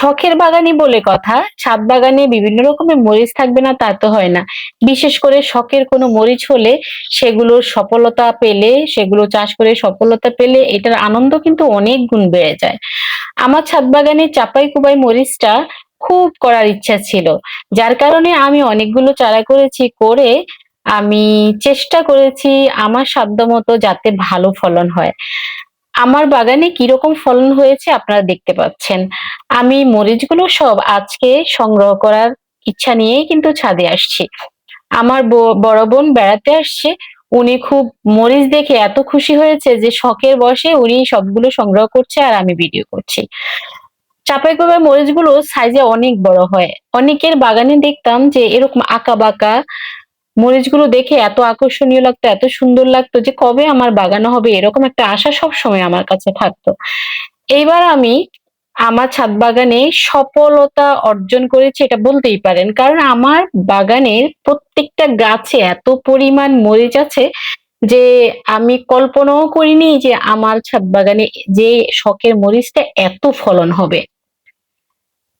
শখের বাগানই বলে কথা। ছাদ বাগানে বিভিন্ন রকমের মরিচ থাকবে না, তা তো হয় না। বিশেষ করে শখের কোনো মরিচ হলে সেগুলোর সফলতা পেলে, সেগুলো চাষ করে সফলতা পেলে এটার আনন্দ কিন্তু অনেক গুণ বেড়ে যায়। আমার ছাদ বাগানে চাপাই কুবাই মরিচটা খুব করার ইচ্ছা ছিল। যার কারণে আমি অনেকগুলো চারা করেছি, করে আমি চেষ্টা করেছি আমার সাধ্য মতো যাতে ভালো ফলন হয়। আমার বাগানে কীরকম ফলন হয়েছে আপনারা দেখতে পাচ্ছেন। আমি মরিচগুলো সব আজকে সংগ্রহ করার ইচ্ছা নিয়েই কিন্তু ছাদে আসছি। আমার বড় বোন বেড়াতে আসছে, উনি খুব মরিচ দেখে এত খুশি হয়েছে যে শখের বসে উনি সবগুলো সংগ্রহ করছে আর আমি ভিডিও করছি। চাপাই কবার মরিচগুলো সাইজে অনেক বড় হয়। অনেকের বাগানে দেখতাম যে এরকম আঁকা বাঁকা মরিচগুলো দেখে এত আকর্ষণীয় লাগতো, এত সুন্দর লাগতো যে কবে আমার বাগানো হবে, এরকম একটা আশা সব সময় আমার কাছে থাকতো। এইবার আমি আমার ছাদ বাগানে সফলতা অর্জন করেছি এটা বলতেই পারেন। কারণ আমার বাগানের প্রত্যেকটা গাছে এত পরিমাণ মরিচ আছে যে আমি কল্পনাও করিনি যে আমার ছাদ বাগানে যে শখের মরিচটা এত ফলন হবে।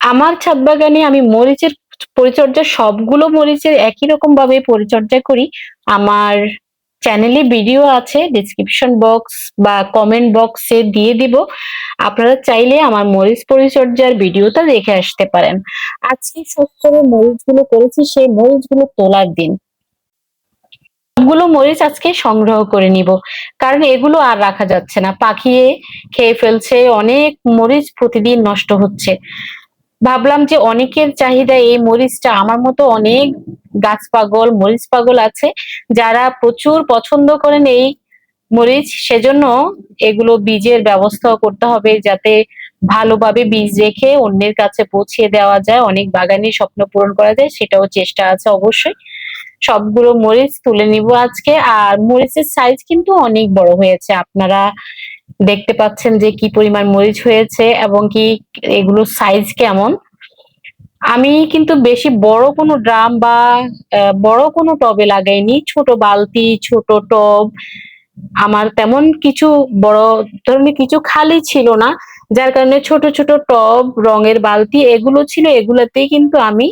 আমার ছাদ বাগানে আমি মরিচের পরিচর্যা সবগুলো মরিচের একই রকম ভাবে পরিচর্যা করি। আমার চ্যানেলে ভিডিও আছে ডিসক্রিপশন বক্স বা কমেন্ট বক্সে দিয়ে দিব। আপনারা চাইলে আমার মরিচ পরিচর্যার ভিডিওটা দেখে আসতে পারেন। আজকে করে মরিচগুলো করেছি, সেই মরিচগুলো তোলার দিন। সবগুলো মরিচ আজকে সংগ্রহ করে নিব। কারণ এগুলো আর রাখা যাচ্ছে না। পাখিয়ে খেয়ে ফেলছে, অনেক মরিচ প্রতিদিন নষ্ট হচ্ছে। ভাবলাম যে অনেকের চাহিদা এই মরিচটা আমার মতো অনেক গাছ পাগল, মরিচ পাগল আছে, যারা প্রচুর পছন্দ করেন এই মরিচ, সেজন্য এগুলো বীজের ব্যবস্থা করতে হবে যাতে ভালোভাবে বীজ রেখে অন্যের কাছে পৌঁছে দেওয়া যায়, অনেক বাগানের স্বপ্ন পূরণ করা যায়, সেটাও চেষ্টা আছে অবশ্যই। সবগুলো মরিচ তুলে নিব আজকে, আর মরিচের সাইজ কিন্তু অনেক বড় হয়েছে, আপনারা দেখতে পাচ্ছেন যে কি পরিমাণ মরিচ হয়েছে এবং কি এগুলোর সাইজ কেমন। আমি কিন্তু বেশি বড় কোনো ড্রাম বা বড় কোনো টবে লাগাইনি। ছোট বালতি, ছোট টব। আমার তেমন কিছু বড় ধরনের কিছু খালি ছিল না, যার কারণে ছোট ছোট টব, রঙের বালতি এগুলো ছিল, এগুলোতেই কিন্তু আমি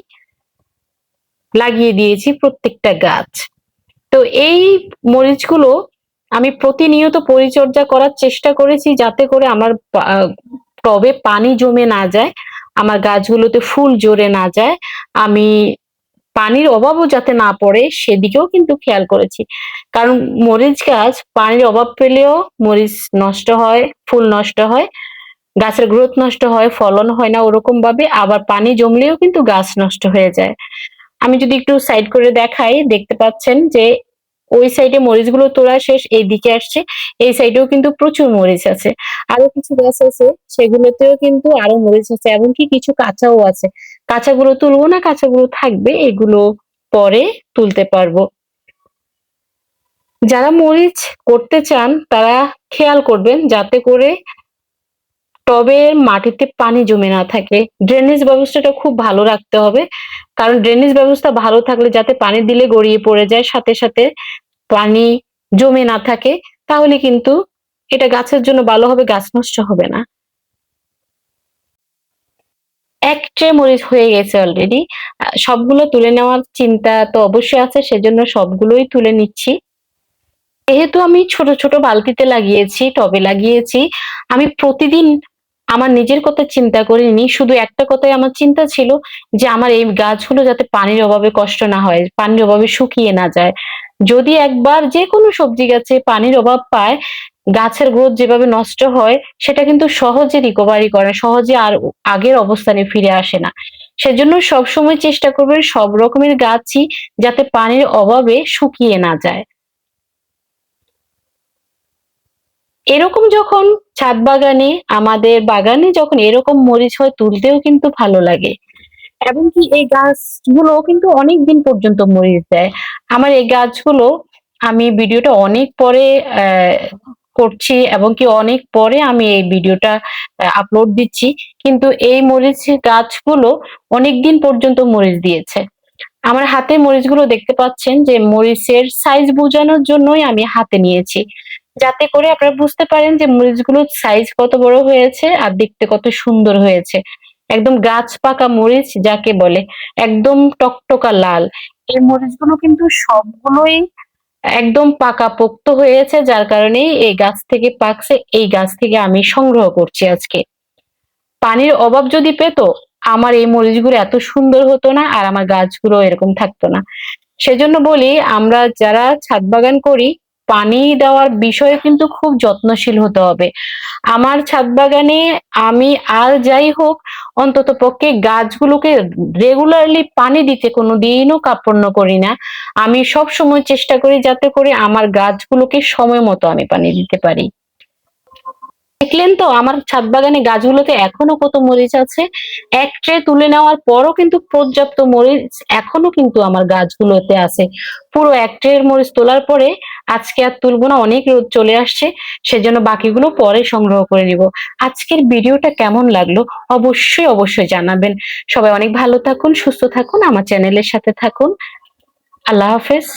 লাগিয়ে দিয়েছি প্রত্যেকটা গাছ। তো এই মরিচগুলো আমি প্রতিনিয়ত পরিচর্যা করার চেষ্টা করেছি যাতে করে আমার টবে পানি জমে না যায়, আমার গাছগুলোতে ফুল জোরে না যায়। আমি পানির অভাবও যাতে না পড়ে সেদিকেও কিন্তু খেয়াল করেছি। কারণ মরিচ গাছ পানির অভাব পেলেও মরিচ নষ্ট হয়, ফুল নষ্ট হয়, গাছের গ্রোথ নষ্ট হয়, ফলন হয় না ওরকম ভাবে আবার পানি জমলেও কিন্তু গাছ নষ্ট হয়ে যায়। আমি যদি একটু সাইড করে দেখাই, দেখতে পাচ্ছেন যে ওই সাইডে মরিচগুলো তোলা শেষ এই দিকে আসছে। এই সাইডেও কিন্তু প্রচুর মরিচ আছে। আরও কিছু গাছ আছে, সেগুলোতেও কিন্তু আরও মরিচ আছে, এমনকি কিছু কাঁচাও আছে। কাঁচাগুলো তুলবো না, কাঁচাগুলো থাকবে, এগুলো পরে তুলতে পারব। যারা মরিচ করতে চান, তারা খেয়াল করবেন, যাতে করে টবের মাটিতে পানি জমে না থাকে। ড্রেনেজ ব্যবস্থাটা খুব ভালো রাখতে হবে। কারণ ড্রেনেজ ব্যবস্থা ভালো থাকলে যাতে পানি দিলে গড়িয়ে পড়ে যায়, সাথে সাথে পানি জমে না থাকে, তাহলে কিন্তু এটা গাছের জন্য ভালো হবে, গাছ নষ্ট হবে না। এক ট্রে মরিচ হয়ে গেছে অলরেডি সবগুলো তুলে নেওয়ার চিন্তা তো অবশ্যই আছে, সেজন্য সবগুলোই তুলে নিচ্ছি। যেহেতু আমি ছোট ছোট বালতিতে লাগিয়েছি, টবে লাগিয়েছি, আমি প্রতিদিন আমার নিজের কথা চিন্তা করিনি, শুধু একটা কথাই আমার চিন্তা ছিল যে আমার এই গাছগুলো যাতে পানির অভাবে কষ্ট না হয়, পানির অভাবে শুকিয়ে না যায়। যদি একবার যে কোনো সবজি গাছে পানির অভাব পায়, গাছের গ্রোথ যেভাবে নষ্ট হয়, সেটা কিন্তু সহজে রিকভারি করে, সহজে আর আগের অবস্থানে ফিরে আসে না। সেজন্য সবসময় চেষ্টা করবেন সব রকমের গাছই যাতে পানির অভাবে শুকিয়ে না যায়। এরকম যখন ছাদ বাগানে, আমাদের বাগানে যখন এরকম মরিচ হয়, তুলতেও কিন্তু ভালো লাগে। এবং কি এই গাছগুলো কিন্তু অনেক দিন পর্যন্ত মরিচ দেয়। আমার এই গাছগুলো আমি ভিডিওটা অনেক পরে করছি এবং কি অনেক পরে আমি এই ভিডিওটা আপলোড দিচ্ছি। কিন্তু এই মরিচ গাছগুলো অনেক দিন পর্যন্ত মরিচ দিয়েছে। আমার হাতে মরিচগুলো দেখতে পাচ্ছেন যে মরিচের সাইজ বোঝানোর জন্যই আমি হাতে নিয়েছি। যাতে করে আপনারা বুঝতে পারেন যে মরিচগুলোর সাইজ কত বড় হয়েছে আর দেখতে কত সুন্দর হয়েছে। একদম গাছ পাকা মরিচ যাকে বলে, একদম টকটকা লাল। এই মরিচগুলো কিন্তু সবগুলোই একদম পাকা পোক্ত হয়েছে, যার কারণে এই গাছ থেকে পাকছে, এই গাছ থেকে আমি সংগ্রহ করছি আজকে। পানির অভাব যদি পেতো, আমার এই মরিচগুলো এত সুন্দর হতো না আর আমার গাছগুলো এরকম থাকতো না। সেজন্য বলি, আমরা যারা ছাদ বাগান করি পানি দেওয়ার বিষয়ে কিন্তু খুব যত্নশীল হতে হবে। আমার ছাদ বাগানে আমি আর যাই হোক, অন্তত পক্ষে গাছগুলোকে রেগুলারলি পানি দিতে কোনো দিনও কার্পণ্য করি না। আমি সব সময় চেষ্টা করি যাতে করে আমার গাছগুলোকে সময় মতো আমি পানি দিতে পারি। দেখলেন তো, আমার ছাদ বাগানে গাছগুলোতে এখনও কত মরিচ আছে। এক ট্রে তুলে নেওয়ার পরও কিন্তু পর্যাপ্ত মরিচ এখনও কিন্তু আমার গাছগুলোতে আছে। পুরো এক ট্রের মরিচ তোলার পরে আজকে আর তুলবো না, অনেক রোদ চলে আসছে, সেজন্য বাকিগুলো পরে সংগ্রহ করে নিব। আজকের ভিডিওটা কেমন লাগল অবশ্যই অবশ্যই জানাবেন। সবাই অনেক ভালো থাকুন, সুস্থ থাকুন, আমার চ্যানেলের সাথে থাকুন। আল্লাহ হাফেজ।